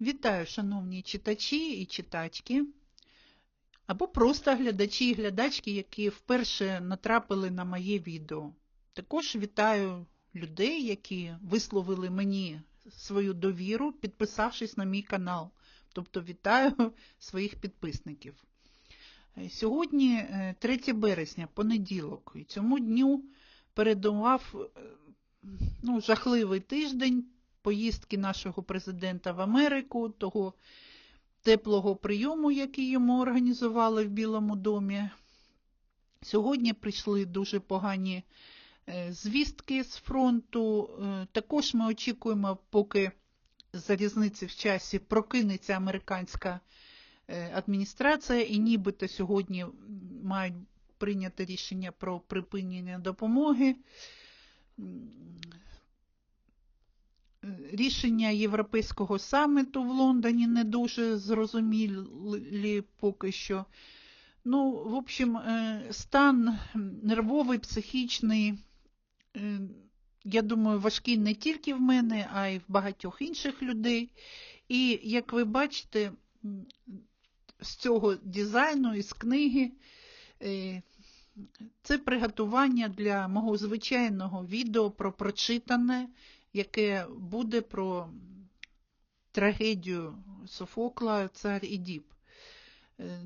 Вітаю, шановні читачі і читачки, або просто глядачі і глядачки, які вперше натрапили на моє відео. Також вітаю людей, які висловили мені свою довіру, підписавшись на мій канал. Тобто вітаю своїх підписників. Е, Сьогодні е, 3 березня, понеділок, і цьому дню передував е, ну, жахливий тиждень поїздки нашого президента в Америку, того теплого прийому, який йому організували в Білому домі. Сьогодні прийшли дуже погані е, звістки з фронту. Е, Також ми очікуємо, поки за різниці в часі прокинеться американська е, адміністрація, і нібито сьогодні мають прийняти рішення про припинення допомоги. Рішення Європейського саміту в Лондоні не дуже зрозумілі поки що. Ну, в общем, е, стан нервовий, психічний, е, я думаю, важкий не тільки в мене, а й в багатьох інших людей. І, як ви бачите, з цього дизайну, із книги, е, це приготування для мого звичайного відео про прочитане, яке буде про трагедію Софокла Цар і Діб. Е,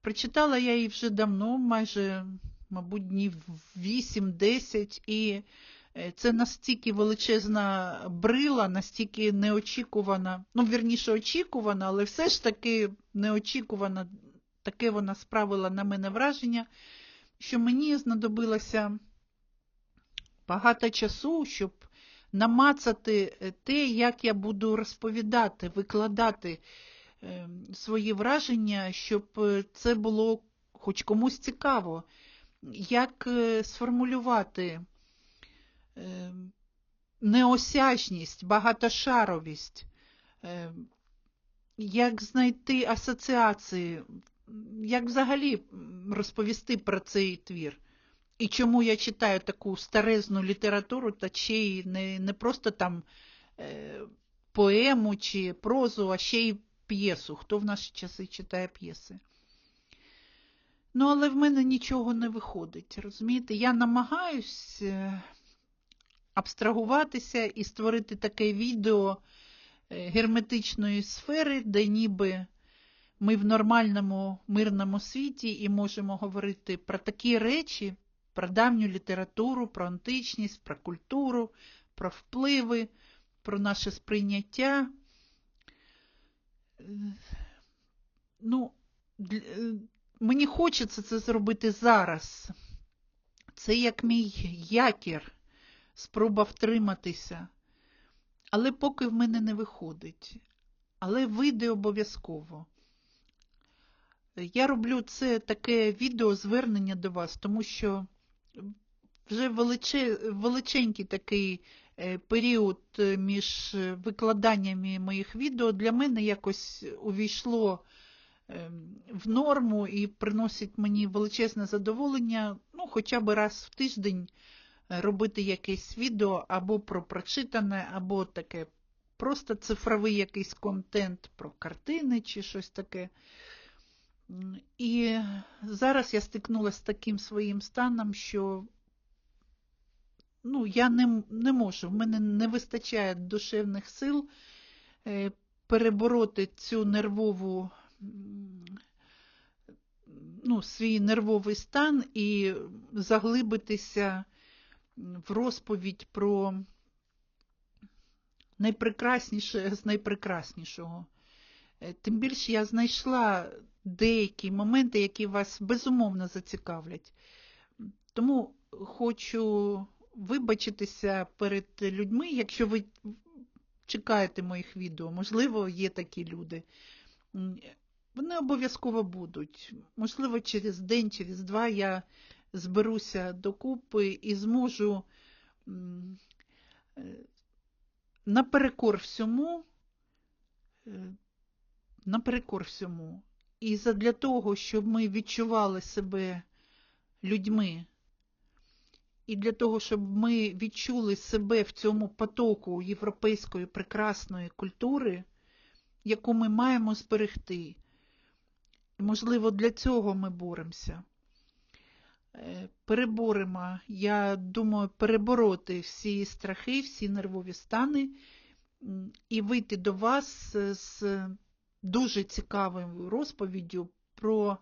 Прочитала я її вже давно, майже, мабуть, днів 8-10, і е, це настільки величезна брила, настільки неочікувана, ну, вірніше, очікувана, але все ж таки неочікувана, таке вона справила на мене враження, що мені знадобилося багато часу, щоб намацати е, те, як я буду розповідати, викладати е, свої враження, щоб е, це було хоч комусь цікаво, як сформулювати неосяжність, багатошаровість, як знайти асоціації, як взагалі розповісти про цей твір. І чому я читаю таку старезну літературу, та ще й не, не просто там е, поему чи прозу, а ще й п'єсу. Хто в наші часи читає п'єси? Ну, але в мене нічого не виходить. Розумієте? Я намагаюсь е, абстрагуватися і створити таке відео е, герметичної сфери, де ніби ми в нормальному мирному світі і можемо говорити про такі речі, про давню літературу, про античність, про культуру, про впливи, про наше сприйняття. Ну, е, мені хочеться це зробити зараз. Це як мій якір, спроба втриматися. Але поки в мене не виходить. Але вийде обов'язково. Я роблю це таке відео звернення до вас, тому що вже величе, величенький такий е, період е, між е, викладаннями моїх відео для мене якось увійшло е, в норму і приносить мені величезне задоволення, ну, хоча б раз в тиждень робити якесь відео або про прочитане, або таке просто цифровий якийсь контент про картини чи щось таке. І зараз я стикнулася з таким своїм станом, що ну, я не, не можу, в мене не вистачає душевних сил е, перебороти цю нервову, ну, свій нервовий стан і заглибитися в розповідь про найпрекрасніше з найпрекраснішого. Е, Тим більше я знайшла деякі моменти, які вас безумовно зацікавлять. Тому хочу вибачитися перед людьми, якщо ви чекаєте моїх відео, можливо, є такі люди. Вони обов'язково будуть. Можливо, через день, через два я зберуся докупи і зможу е, наперекор всьому, е, наперекор всьому. І задля того, щоб ми відчували себе людьми, і для того, щоб ми відчули себе в цьому потоку європейської прекрасної культури, яку ми маємо зберегти. Можливо, для цього ми боремося. Е, Переборемо, я думаю, перебороти всі страхи, всі нервові стани і вийти до вас з дуже цікавою розповіддю про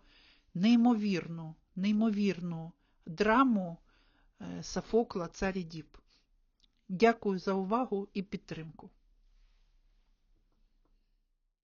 неймовірну, неймовірну драму е, Софокла Царі Діб. Дякую за увагу і підтримку.